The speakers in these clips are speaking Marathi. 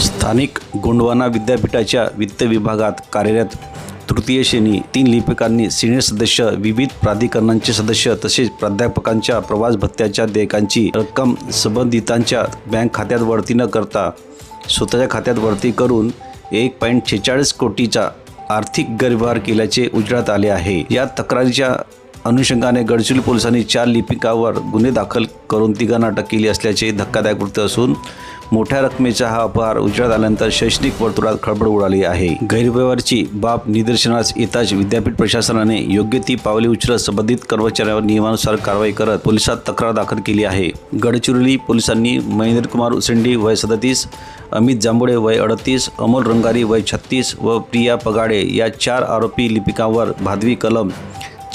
स्थानिक गोंडवाना विद्यापीठाच्या वित्त विभागात कार्यरत तृतीय श्रेणी तीन लिपिकांनी सिनियर सदस्य विविध प्राधिकरणांचे सदस्य तसेच प्राध्यापकांच्या प्रवास भत्त्याच्या देयकांची रक्कम संबंधितांच्या बँक खात्यात वळती न करता स्वतःच्या खात्यात वळती करून एक पॉईंट छेचाळीस कोटीचा आर्थिक गैरव्यवहार केल्याचे उजेडात आले आहे. या तक्रारीच्या अनुषंगाने गडचिरोली पोलिसांनी चार लिपिकावर गुन्हे दाखल करून तिघांना अटक केली असल्याचे धक्कादायक वृत्त असून मोठ्या रकमेचा हा अपहार उजेडात आल्यानंतर शैक्षणिक वर्तुळात खळबळ उडाली आहे. गैरव्यवहारची बाब निदर्शनास येताच विद्यापीठ प्रशासनाने योग्य ती पावले उचलत संबंधित कर्मचाऱ्यावर नियमानुसार कारवाई करत पोलिसात तक्रार दाखल केली आहे. गडचिरोली पोलिसांनी महेंद्र कुमार उसेंडी वय सदतीस अमित जांभुडे वय अडतीस अमोल रंगारी वय छत्तीस व प्रिया पगाडे या चार आरोपी लिपिकांवर भादवी कलम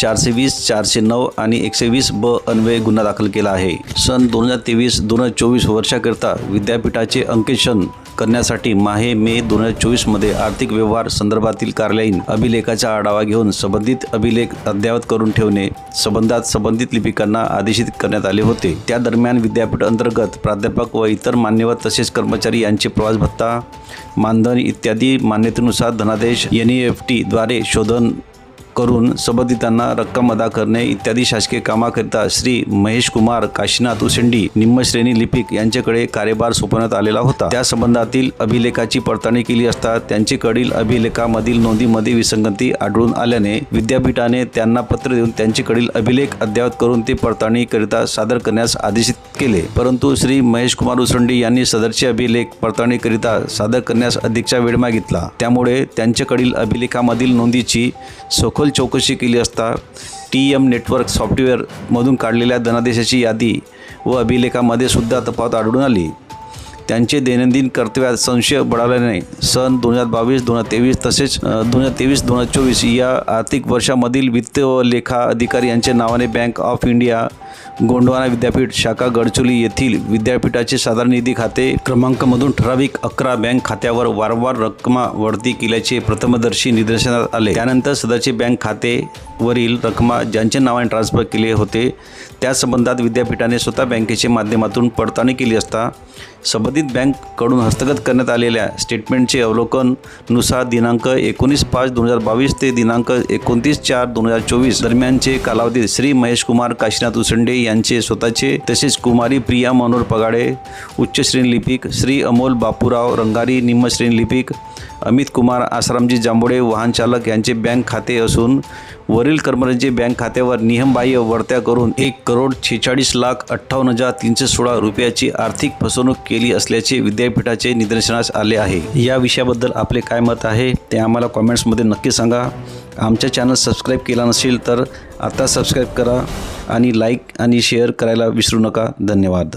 चारशे वीस चारशे नऊ आणि एकशे वीस ब अन्वये गुन्हा दाखल केला आहे. सन दोन हजार तेवीस दोन हजार चोवीस वर्षाकरिता विद्यापीठाचे अंकेक्षण करण्यासाठी माहे मे दोन हजार चोवीसमध्ये आर्थिक व्यवहार संदर्भातील कार्यालयीन अभिलेखाचा आढावा घेऊन संबंधित अभिलेख अद्ययावत करून ठेवणे संबंधात संबंधित लिपिकांना आदेशित करण्यात आले होते. त्या दरम्यान विद्यापीठ अंतर्गत प्राध्यापक व इतर मान्यवर तसेच कर्मचारी यांचे प्रवास भत्ता मानधन इत्यादी मान्यतेनुसार धनादेश एन ई एफ टीद्वारे शोधन करून संबंधितांना रक्कम अदा करणे इत्यादी शासकीय कामाकरिता श्री महेश कुमार काशीनाथ उसेंडी निम्नश्रेणी लिपिक यांच्याकडे कार्यभार सोपवण्यात आलेला होता. त्या संबंधातील अभिलेखाची पडताळणी केली असता त्यांच्याकडील अभिलेखामधील नोंदीमध्ये विसंगती आढळून आल्याने विद्यापीठाने त्यांना पत्र देऊन त्यांच्याकडील अभिलेख अद्ययावत करून ते पडताळणीकरिता सादर करण्यास आदेशित केले. परंतु श्री महेश कुमार उसंडी यांनी सदरचे अभिलेख पडताळणीकरिता सादर करण्यास अधिकचा वेळ मागितला. त्यामुळे त्यांच्याकडील अभिलेखामधील नोंदीची सखोल चौकशी केली असता टी एम नेटवर्क सॉफ्टवेअरमधून काढलेल्या धनादेशाची यादी व अभिलेखामध्ये सुद्धा तफावत आढळून आली. त्यांचे दैनंदिन कर्तव्यात संशय बळाल्याने सन दोन हजार बावीस दोन हजार तेवीस तसेच दोन हजार तेवीस दोन हजार चोवीस या आर्थिक वर्षामधील वित्त व लेखा अधिकारी यांच्या नावाने बँक ऑफ इंडिया गोंडवाना विद्यापीठ शाखा गडचोली येथील विद्यापीठाचे साधारण निधी खाते क्रमांकामधून ठराविक अकरा बँक खात्यावर वारंवार रक्कमा वळती केल्याचे प्रथमदर्शी निदर्शनात आले. त्यानंतर सदरचे बँक खातेवरील रकमा ज्यांच्या नावाने ट्रान्सफर केले होते त्या संबंधात विद्यापीठाने स्वतः बँकेच्या माध्यमातून पडताळणी केली असता संबंधित बँककडून हस्तगत करण्यात आलेल्या स्टेटमेंटचे अवलोकननुसार दिनांक एकोणीस पाच दोन हजार बावीस ते दिनांक एकोणतीस चार दोन हजार चोवीस दरम्यानचे कालावधीत श्री महेश कुमार काशीनाथ उसंडे यांचे स्वतःचे तसेच कुमारी प्रिया मनोहर पगाडे उच्च श्रेणी लिपिक श्री अमोल बापूराव रंगारी निम्न श्रेणी लिपिक अमित कुमार आसारामजी जांभोडे वाहनचालक यांचे बँक खाते असून वरील कर्मचाऱ्यांचे बँक खात्यावर नियमबाह्य वरत्या करून एक करोड छेचाळीस लाख अठ्ठावन्न हजार तीनशे सोळा रुपयाची आर्थिक फसवणूक केली असल्याचे विद्यापीठाचे निदर्शनास आले आहे. या विषयाबद्दल आपले काय मत आहे ते आम्हाला कॉमेंट्समध्ये नक्की सांगा. आमच्या चॅनल सबस्क्राईब केला नसेल तर आता सबस्क्राईब करा आणि लाईक आणि शेअर करायला विसरू नका. धन्यवाद.